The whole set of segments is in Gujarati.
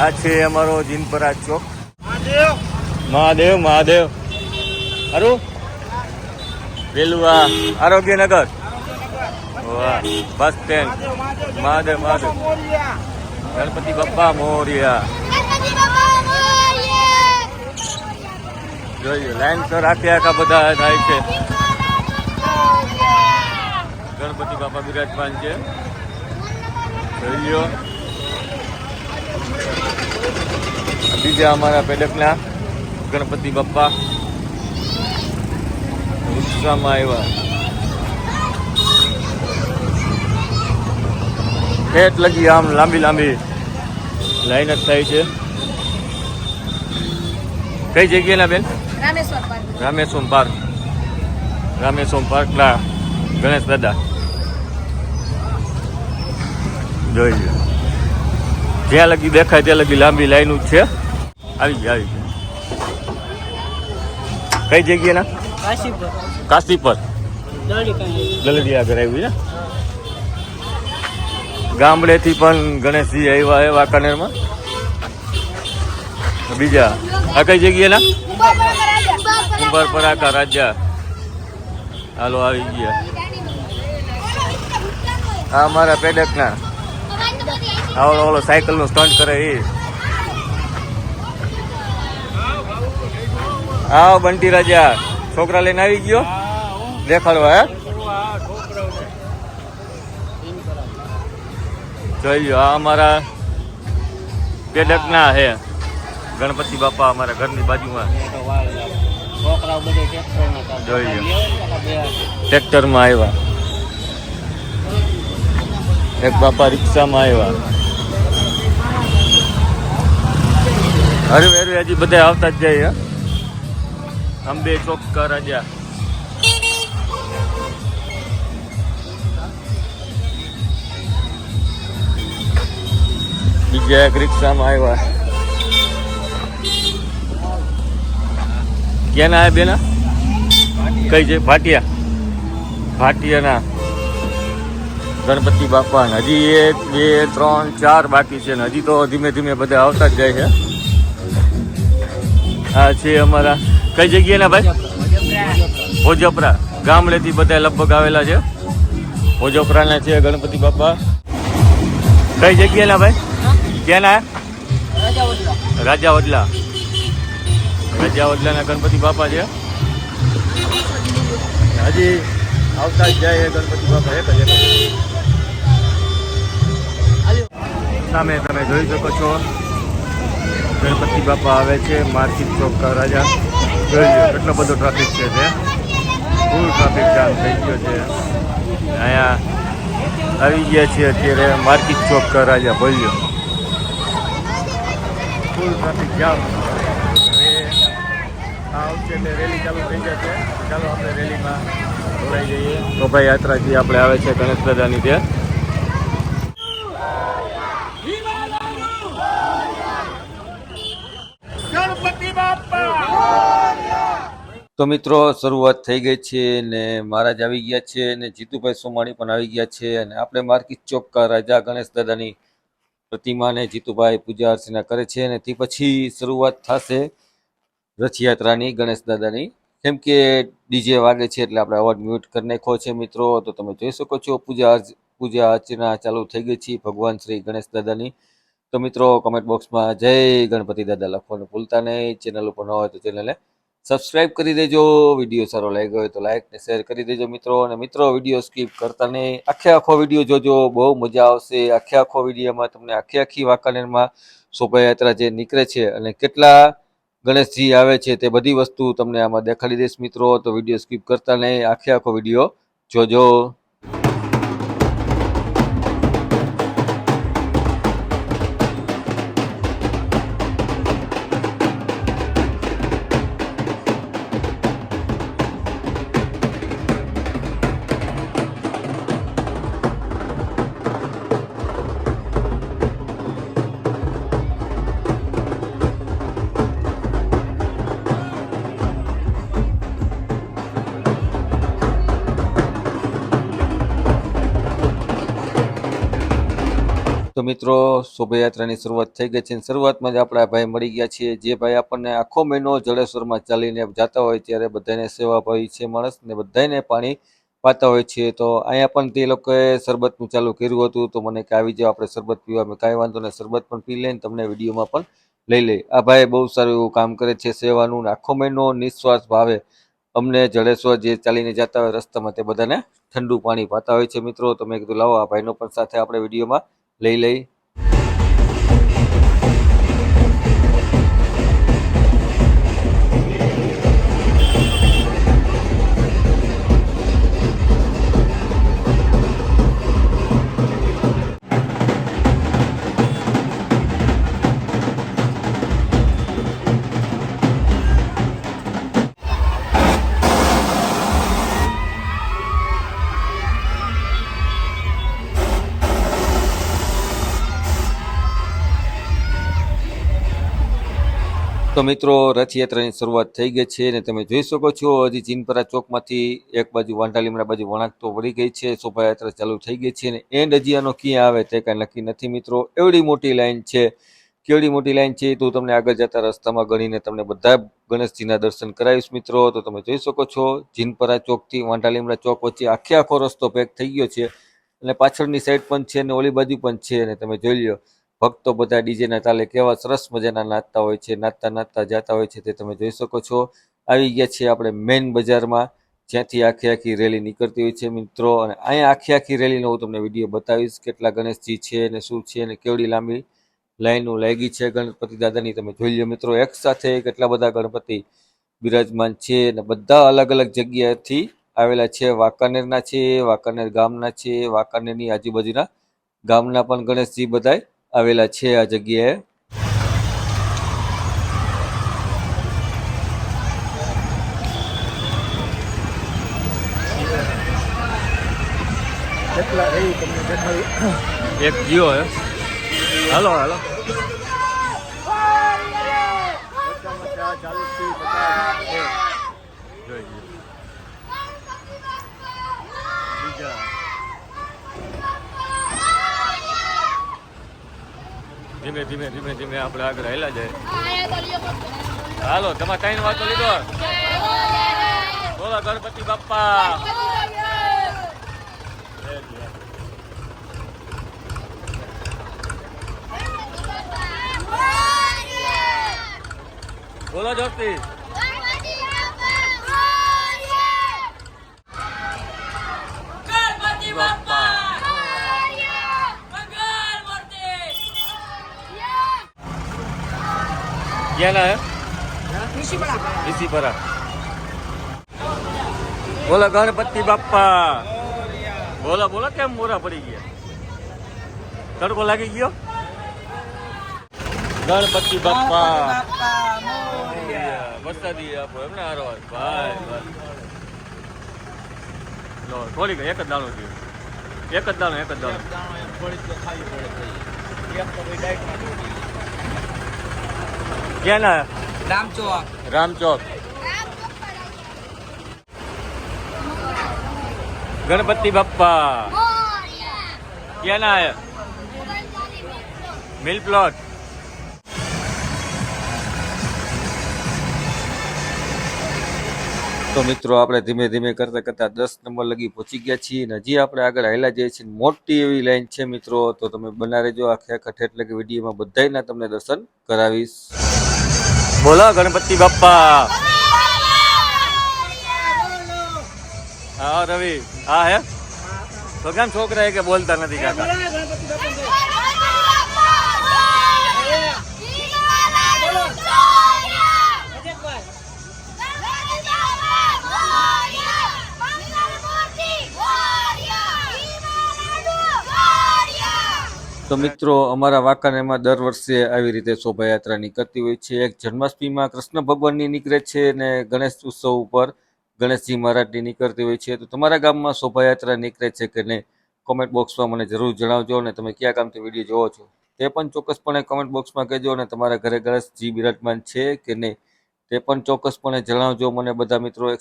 આ છે અમારો જીનપરા ચોક. મહાદેવ. મહાદેવ હારું? પેલું આરોગ્યનગર. વાહ બસ સ્ટેન્ડ. મહાદેવ મહાદેવ ગણપતિ બાપ્પા મોરિયા. જોઈએ લાઈન તો આખે આખા બધા થાય છે. ગણપતિ બાપા બિરાજમાન છે. જોઈ બીજા અમારા પેડકના ગણપતિ બાપ્પા ઉત્સાહમાં આવ્યા. ખેત લગી આમ લાંબી લાંબી લાઈન જ થાય છે. કઈ જગ્યાના બેન? રામેશ્વર પાર્ક. રામેશ્વર પાર્ક. ગણેશ દાદા. જોઈ લો જ્યાં લગી દેખાય ત્યાં લગી લાંબી લાઈન જ છે. આવી ગયા આવી ગયા કઈ જગ્યાના કાશીપુર. કાશીપર. દ્વારિકા ગલડી આગળ આવ્યું ને? ગામડેથી પણ ગણેશજી આવ્યા એ વાંકાનેરમાં બીજા આ કઈ જગ્યાના કુંભાર પરાકા રાજા. હાલો આવી ગયા. આ અમારા પેડકના. આવડો ઓલો સાયકલનું સ્ટન્ટ કરે એ. આવ, બંટી રાજા. છોકરા લઈને આવી ગયો? દેખાડવા હે? જોઈ આ અમારા પેડકના હે. ગણપતિ બાપા અમારા ઘરની બાજુમાં. જોઈ ટ્રેક્ટરમાં આવ્યા. એક બાપા રિક્ષામાં આવ્યા. હરવે હરવે હજી બધા આવતા જ જાય અંબે ચોક રાજા. બીજા એક રિક્ષામાં આવ્યા. ક્યાંના આવ્યા બેના? કઈ છે? ભાટિયા. ભાટિયાના. ગણપતિ બાપા હજી એક, બે, ત્રણ, ચાર બાકી છે ને હજી તો ધીમે ધીમે બધા આવતા જ જાય છે આ છે અમારા, કઈ જગ્યાના ભાઈ? ભોજપરા. ગામડેથી બધા લગભગ આવેલા છે. ભોજપરાના છે ગણપતિ બાપા. કઈ જગ્યાના ભાઈ? ક્યાંના? રાજા વડલા રાજા વડલાના ગણપતિ બાપા છે. હજી આવતા જ જાય ગણપતિ બાપા. સામે તમે જોઈ શકો છો. ગણપતિ બાપા આવે છે, માર્કેટ ચોક રાજા. જોઈ લો કેટલો બધો ટ્રાફિક છે ત્યાં ફૂલ ટ્રાફિક જામ થઈ ગયો છે. અહીંયા આવી ગયા છીએ અત્યારે માર્કેટ ચોક રાજા, બોલ્યો. ફૂલ ટ્રાફિક જામ એટલે રેલી ચાલુ થઈ જશે. ચાલો આપણે રેલીમાં જોડાઈ જઈએ. શોભાયાત્રાથી આપણે આવે છે ગણેશ દાદાની ત્યાં. તો મિત્રો, શરૂઆત થઈ ગઈ છે ને મહારાજ આવી ગયા છે ને જીતુભાઈ સોમાણી પણ આવી ગયા છે અને આપણે માર્કેટ ચોક રાજા ગણેશ દાદાની પ્રતિમાને જીતુભાઈ પૂજા અર્ચના કરે છે અને તે પછી શરૂઆત થશે રથયાત્રાની ગણેશ દાદાની. કેમ કે ડીજે વાગે છે એટલે આપણે અવાજ મ્યુટ કરી નાખ્યો છે મિત્રો. તો તમે જોઈ શકો છો, પૂજા પૂજા અર્ચના ચાલુ થઈ ગઈ છે. ભગવાન શ્રી ગણેશ દાદાની તો મિત્રો કમેન્ટ બોક્સમાં જય ગણપતિ દાદા. લખવાનું ભૂલતા નહીં. ચેનલ ઉપર ન હોય તો ચેનલને સબસ્ક્રાઇબ કરી દેજો. વીડિયો સારો લાગ્યો હોય તો લાઈક ને શેર કરી દેજો મિત્રો. અને મિત્રો વીડિયો સ્કીપ કરતા નહીં. આખે આખો વીડિયો જોજો. બહુ મજા આવશે. આખે આખો વિડીયોમાં તમને આખી આખી વાંકાનેરમાં શોભાયાત્રા જે નીકળે છે અને કેટલા ગણેશજી આવે છે તે બધી વસ્તુ તમને આમાં દેખાડી દઈશ મિત્રો. તો વીડિયો સ્કીપ કરતા નહીં. આખે આખો વીડિયો જોજો. મિત્રો, શોભાયાત્રાની શરૂઆત થઈ ગઈ છે શરૂઆતમાં જ આપણા ભાઈ મળી ગયા છીએ. જે ભાઈ આપણને આખો મહિનો જળેશ્વરમાં ચાલીને જતા હોય ત્યારે બધાને સેવા ભાઈ છે માણસ ને બધાને પાણી પાતા હોય છે. તો અહીંયા પણ તે લોકોએ શરબતનું ચાલુ કર્યું હતું. તો મને કે આવી જાઓ, આપણે શરબત પીવા. મેં કાંઈ વાંધો નહીં, શરબત પણ પી લઈને તમને વિડીયોમાં પણ લઈ લે આ ભાઈ બહુ સારું એવું કામ કરે છે સેવાનું ને આખો મહિનો નિસ્વાર્થ ભાવે અમને જડેશ્વર જે ચાલીને જતા હોય રસ્તામાં તે બધાને ઠંડુ પાણી પાતા હોય છે મિત્રો. તમે કીધું, લાવો, આ ભાઈનો પણ સાથે આપણે વિડીયોમાં લઈ લઈ તો મિત્રો, રથયાત્રાની શરૂઆત થઈ ગઈ છે અને તમે જોઈ શકો છો, હજી ચીનપરા ચોકમાંથી એક બાજુ વાંઢાલીમડા બાજુ વળાંક તો વળી ગઈ છે, શોભાયાત્રા ચાલુ થઈ ગઈ છે અને એન્ડ હજી આનો ક્યાં આવે તે કાંઈ નક્કી નથી મિત્રો. એવડી મોટી લાઈન છે, કેવડી મોટી લાઈન છે તો તમને આગળ જતા રસ્તામાં ગણીને તમને બધા ગણેશજીના દર્શન કરાવીશ મિત્રો. તો તમે જોઈ શકો છો જીનપરા ચોકથી વાંઢાલીમડા ચોક વચ્ચે આખે આખો રસ્તો પેક થઈ ગયો છે અને પાછળની સાઈડ પણ છે અને ઓલી બાજુ પણ છે અને તમે જોઈ લ્યો. ભક્તો બધા ડીજેના તાલે કેવા સરસ મજાના નાચતા હોય છે, નાચતા નાચતા જતા હોય છે તે તમે જોઈ શકો છો. આવી ગયા છે આપણે મેઇન બજારમાં, જ્યાંથી આખી આખી રેલી નીકળતી હોય છે મિત્રો. અને અહીંયા આખી આખી રેલીનો હું તમને વીડિયો બતાવીશ, કેટલા ગણેશજી છે અને શું છે અને કેવડી લાંબી લાઈનો લાગી છે ગણપતિ દાદાની. તમે જોઈ લો મિત્રો, એક સાથે કેટલા બધા ગણપતિ બિરાજમાન છે અને બધા અલગ અલગ જગ્યાએથી આવેલા છે. વાંકાનેરના છે, વાંકાનેર ગામના છે, વાંકાનેરની આજુબાજુના ગામના પણ ગણેશજી બધાય આવેલા છે આ જગ્યાએ. એક જીઓ હે. હેલો હાલો. ધીમે ધીમે ધીમે ધીમે આપણે આગળ હેલા જાય. હાલો તમારે ત્રણ વાતો લીધો? બોલો ગણપતિ બાપા બોલો જોસ્તી ગણપતિ બાપ્પા. મંગલ મૂર્તિ ક્યાં ના હે इसी पर બોલો ગણપતિ બાપ્પા બોલો બોલો કેમ મોરા પડી ગયા તડકો લાગી ગયો ગણપતિ બાપ્પા વરસાદી આપો એમને હારો હાથ. ભાઈ ભાઈ લો થોડી ગઈ એક જ દાણો થયો એક જ દાણો એક જ દાણો ક્યાં ના રામચોક રામચોક ગણપતિ બાપ્પા. ક્યાં ના મિલ પ્લોટ. તો મિત્રો આપણે ધીમે ધીમે કરતા કરતા દસ નંબર લગી પહોંચી ગયા છીએ અને હજી આપણે આગળ આવેલા જઈએ છીએ. મોટી એવી લાઈન છે મિત્રો તો તમે બના રહેજો. આખે આખા ઠેઠ લગી વિડીયોમાં બધાના તમને દર્શન કરાવીશ. બોલો ગણપતિ બાપ્પા. હા રવિ. હા હે? તો કેમ છોકરા એ કે બોલતા નથી કાકા? તો મિત્રો, અમારા વાંકાનેરમાં દર વર્ષે આવી રીતે શોભાયાત્રા નીકળતી હોય છે. એક જન્માષ્ટમીમાં કૃષ્ણ ભગવાનની નીકળે છે અને ગણેશ ઉત્સવ ઉપર ગણેશજી મહારાજની નીકળતી હોય છે. તો તમારા ગામમાં શોભાયાત્રા નીકળે છે કે નહીં? કોમેન્ટ બોક્સમાં મને જરૂર જણાવજો અને તમે કયા ગામથી વીડિયો જોવો છો તે પણ ચોક્કસપણે કોમેન્ટ બોક્સમાં કહેજો અને તમારા ઘરે ગણેશજી બિરાજમાન છે કે નહીં તે પણ ચોક્કસપણે જણાવજો. મને બધા મિત્રો એક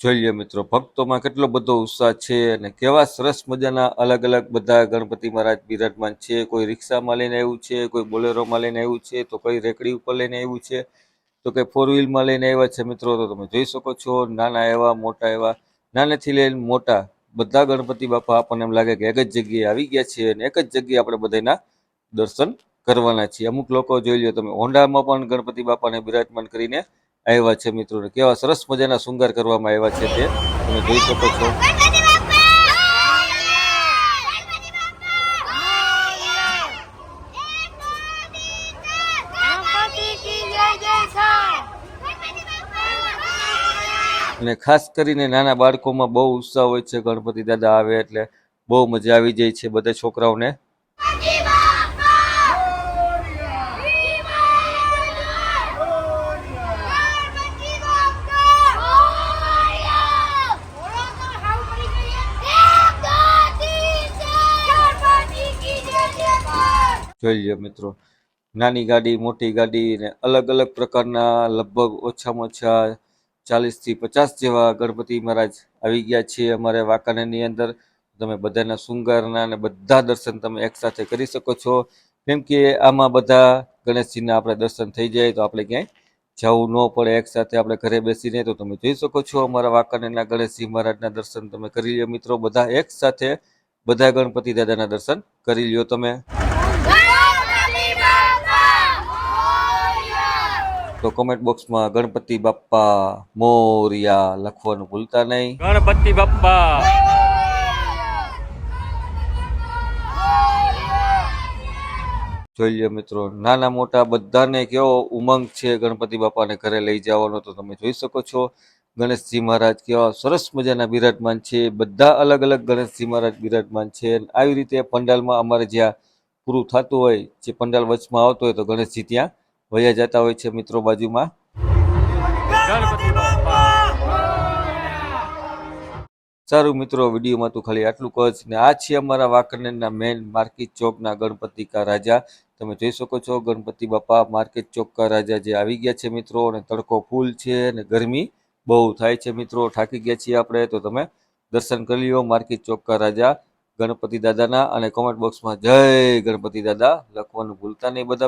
જોઈ લ્યો મિત્રો, ભક્તોમાં કેટલો બધો ઉત્સાહ છે અને કેવા સરસ મજાના અલગ અલગ બધા ગણપતિ મહારાજ બિરાજમાન છે? કોઈ રિક્ષામાં લઈને આવ્યું છે? કોઈ બોલેરોમાં લઈને આવ્યું છે? તો કોઈ રેકડી ઉપર લઈને આવ્યું છે? તો કંઈ ફોર વ્હીલમાં લઈને આવ્યા છે મિત્રો? તો તમે જોઈ શકો છો, નાના એવા, મોટા એવા, નાનેથી લઈને મોટા બધા ગણપતિ બાપા આપણને એમ લાગે કે એક જ જગ્યાએ આવી ગયા છે અને એક જ જગ્યાએ આપણે બધાના દર્શન કરવાના છીએ. અમુક લોકો જોઈ લો તમે, હોન્ડામાં પણ ગણપતિ બાપાને બિરાજમાન કરીને આવ્યા છે મિત્રો કેવા સરસ મજાના શૃંગાર કરવામાં આવ્યા છે તે. તમે જોઈ શકો છો. અને ખાસ કરીને નાના બાળકોમાં બહુ ઉત્સાહ હોય છે. ગણપતિ દાદા આવે એટલે બહુ મજા આવી જાય છે બધા છોકરાઓને. જોઈ લ્યો મિત્રો. નાની ગાડી, મોટી ગાડી ને અલગ અલગ પ્રકારના લગભગ ઓછામાં ઓછા ચાલીસથી પચાસ જેવા ગણપતિ મહારાજ આવી ગયા છે અમારે વાંકાનેરની અંદર. તમે બધાના શૃંગારના અને બધા દર્શન તમે એકસાથે કરી શકો છો. કેમ કે આમાં બધા ગણેશજીના આપણે દર્શન થઈ જાય તો આપણે ક્યાંય જવું ન પડે. એકસાથે આપણે ઘરે બેસીને તો તમે જોઈ શકો છો અમારા વાંકાનેરના ગણેશજી મહારાજના દર્શન તમે કરી લ્યો મિત્રો. બધા એકસાથે બધા ગણપતિ દાદાના દર્શન કરી લ્યો તમે. તો કોમેન્ટ બોક્સમાં ગણપતિ બાપ્પા મોરિયા લખવાનું ભૂલતા નહીં. ગણપતિ બાપ્પા. જોઈ લ્યો મિત્રો નાના મોટા બધાને કેવો ઉમંગ છે ગણપતિ બાપાને ઘરે લઈ જવાનો તો તમે જોઈ શકો છો. ગણેશજી મહારાજ કેવા સરસ મજાના બિરાજમાન છે. બધા અલગ અલગ ગણેશજી મહારાજ બિરાજમાન છે. આવી રીતે પંડાલમાં અમારે જ્યાં પૂરું થતું હોય જે પંડાલ વચમાં આવતો હોય તો ગણેશજી ત્યાં વયા જતા હોય છે મિત્રો બાજુમાં. સારું મિત્રો, વિડીયોમાં તું ખાલી આટલું કહે ને આ છે અમારા વાંકનેરના મેન માર્કેટ ચોકના ગણપતિ કા રાજા. તમે જોઈ શકો છો, ગણપતિ બાપા માર્કેટ ચોક કા રાજા જે આવી ગયા છે મિત્રો, અને તડકો ફૂલ છે અને ગરમી બહુ થાય છે મિત્રો. થાકી ગયા છીએ આપણે, તો તમે દર્શન કરી લ્યો માર્કેટ ચોક કા રાજા ગણપતિ દાદાના. અને કોમેન્ટ બોક્સમાં જય ગણપતિ દાદા. લખવાનું ભૂલતા નહીં બધા.